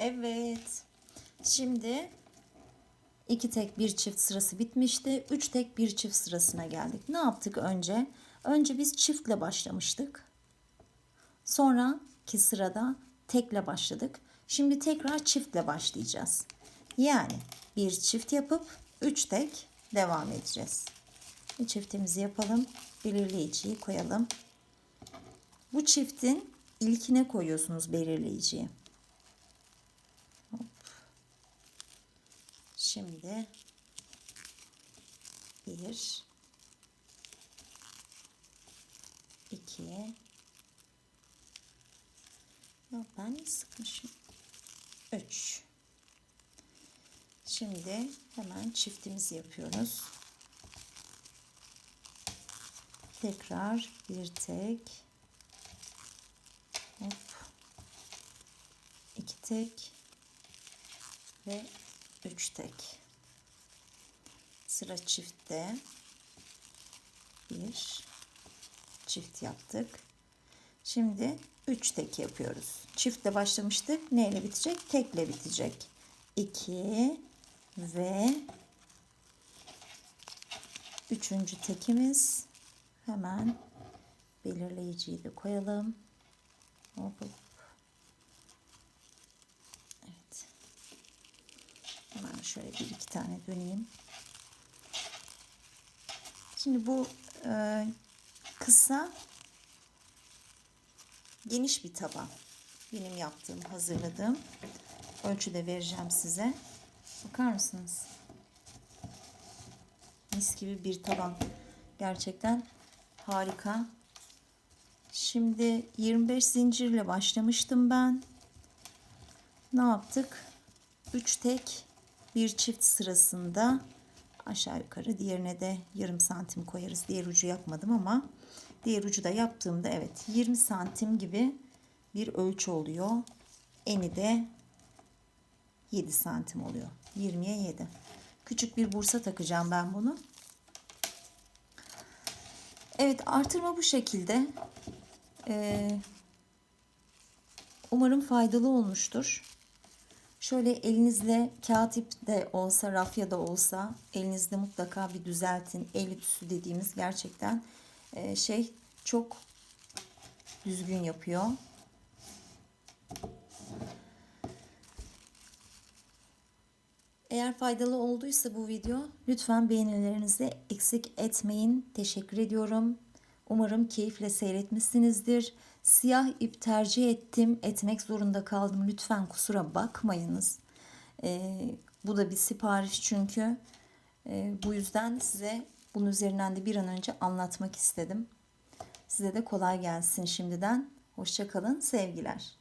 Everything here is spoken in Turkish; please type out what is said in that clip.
Evet. Şimdi iki tek bir çift sırası bitmişti. Üç tek bir çift sırasına geldik. Ne yaptık önce? Önce biz çiftle başlamıştık. Sonraki sırada tekle başladık. Şimdi tekrar çiftle başlayacağız. Yani bir çift yapıp üç tek devam edeceğiz. Bir çiftimizi yapalım. Belirleyiciyi koyalım. Bu çiftin ilkine koyuyorsunuz belirleyiciyi. Hop. Şimdi bir, iki, Yok ben sıkmışım. Üç. Şimdi hemen çiftimizi yapıyoruz. Tekrar bir tek. Hop. iki tek. Ve üç tek. Sıra çiftte. Bir. Çift yaptık. Şimdi 3 tek yapıyoruz. Çiftle başlamıştık. Neyle bitecek? Tekle bitecek. 2 ve üçüncü tekimiz hemen belirleyiciyi de koyalım. Hop. Evet. Hemen şöyle bir iki tane döneyim. Şimdi bu e, kısa geniş bir taban. Benim yaptığım, hazırladığım ölçüde vereceğim size. Bakar mısınız? Mis gibi bir taban. Gerçekten harika. Şimdi 25 zincirle başlamıştım ben. Ne yaptık? 3 tek bir çift sırasında aşağı yukarı diğerine de yarım santim koyarız. Diğer ucu yapmadım ama diğer ucu da yaptığımda evet 20 santim gibi bir ölçü oluyor. Eni de 7 santim oluyor. 20'ye 7. Küçük bir bursa takacağım ben bunu. Evet artırma bu şekilde. Ee, umarım faydalı olmuştur. Şöyle elinizle kağıt ip de olsa, rafya da olsa elinizde mutlaka bir düzeltin. El ütüsü dediğimiz gerçekten e, şey çok düzgün yapıyor. Eğer faydalı olduysa bu video lütfen beğenilerinizi eksik etmeyin. Teşekkür ediyorum. Umarım keyifle seyretmişsinizdir. Siyah ip tercih ettim. Etmek zorunda kaldım. Lütfen kusura bakmayınız. Ee, bu da bir sipariş çünkü. Ee, bu yüzden size bunun üzerinden de bir an önce anlatmak istedim. Size de kolay gelsin şimdiden. Hoşçakalın. Sevgiler.